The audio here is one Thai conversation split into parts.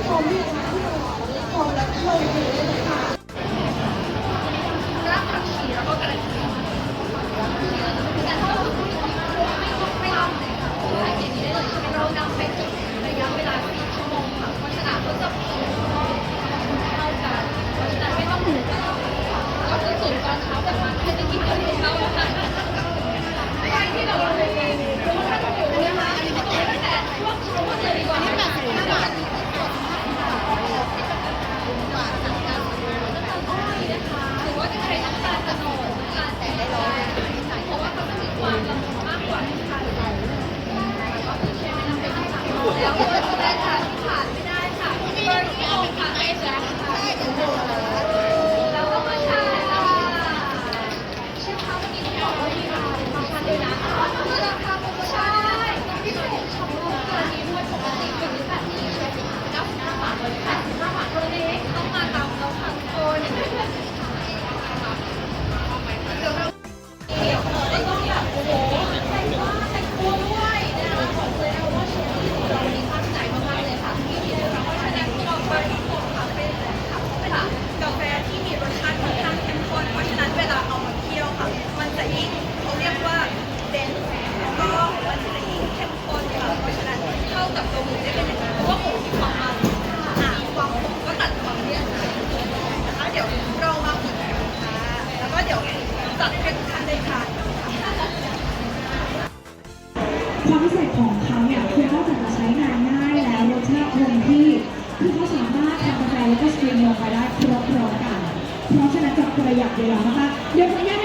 รากผักชีแล้วก็กระเทียมแต่ถ้าเราไม่ไม่ต้องเลยค่ะใส่ในนี้ได้เลยใช่ไหมเรานำไปจุดระยะเวลา4ชั่วโมงค่ะเพราะฉะนั้นก็จะมีเท่ากันเพราะฉะนั้นไม่ต้องหมูกันก็คือตื่นตอนเช้าแต่ว่าใครจะกินก็กินเช้าค่ะใครที่เราเคยกินถ้าจะอยู่นะคะอันนี้ก็ต้องตั้งแต่ช่วงเช้าเลยดีกว่าที่แบบห้าบาท หรือว่าจะใช้น้ำตาลตะโนดน้ำตาลแต่ได้ร้อย มันจะยิ่งเข้มข้นค่ะเพราะฉะนั้นเข้ากับตัวหมูได้เป็นอย่างนั้นเพราะว่าหมูมีความมันอ่าความขมก็ตัดความเลี่ยนนะคะเดี๋ยวเรามาฝึกกันค่ะแล้วก็เดี๋ยวจัดให้ทุกท่านได้ทานความพิเศษของเขาเนี่ยคือนอกจากจะใช้งานง่ายแล้วรสชาติคงที่ คือเขาสามารถทำกาแฟแล้วก็สตรีมลงไปได้ครบพร้อมกัน เพราะฉะนั้นจะประหยัดเวลามากๆเดี๋ยวขออนุญาต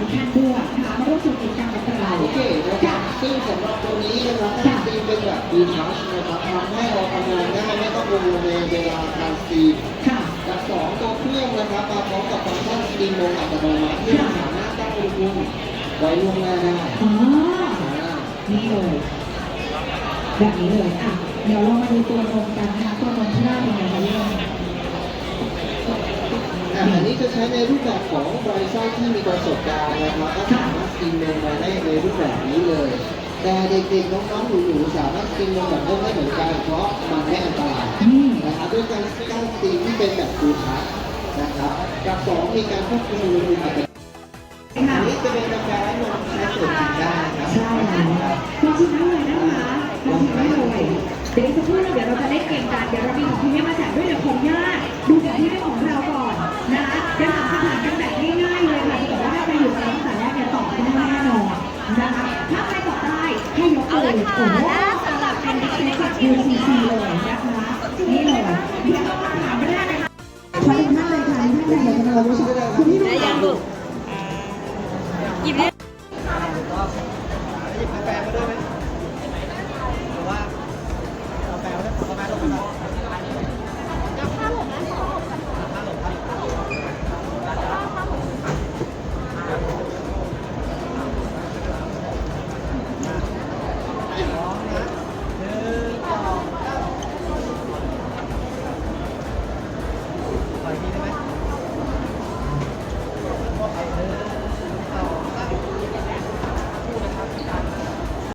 ทุกท่านด้วยนะคะมาร่วมสนุกกิจกรรมกับเรา โอเคนะครับซึ่งสำหรับตัวนี้นะครับถ้าสตรีมเป็นแบบดีทัชนะครับทำให้เราทำงานง่ายไม่ต้องกังวลในเวลาการสตรีมค่ะกับสองตัวเครื่องนะครับมาพร้อมกับฟังก์ชันสตรีมลงอัตโนมัติที่สามารถตั้งอุณหภูมิไว้ล่วงหน้าได้อ๋อนี่เลยแบบนี้เลยอะเดี๋ยวเรามาดูตัวนมกันนะคะตัวนมที่หน้าเป็นไงคะพี่นนท์ อะอันนี้จะ ใช้ในรูปแบบของบริษัทที่มีประสบการณ์นะครับก็สามารถสตรีมลงมาได้ในรูปแบบนี้เลย แต่เด็กๆน้องๆหนูๆสามารถสตรีมลงแบบนี้ได้เหมือนกันเพราะมันไม่อันตรายนะครับด้วยการการสตรีมที่เป็นแบบดูทัชนะครับกับสองมีการควบคุมอุณหภูมิอัตโนมัติอันค่ะนี้จะเป็นกาแฟนมใช้ส่วนกินได้ครับใช่แล้วลองชิมได้เลยนะคะลองชิมได้เลยเดี๋ยวอีกสักครู่นึงเดี๋ยวเราจะเล่นเกมกันเดี๋ยวเรามีของพี่เมี่ ยกเลยโอ้โหสำหรับเป็นดิจิทัล UCC เลยนะคะนี่เลยเดี๋ยวเรามาถามแรกนะคะขอทุกท่านเลยค่ะทุกท่านเลยนะคะคุณพี่รู้จักหยิบกาแฟมาด้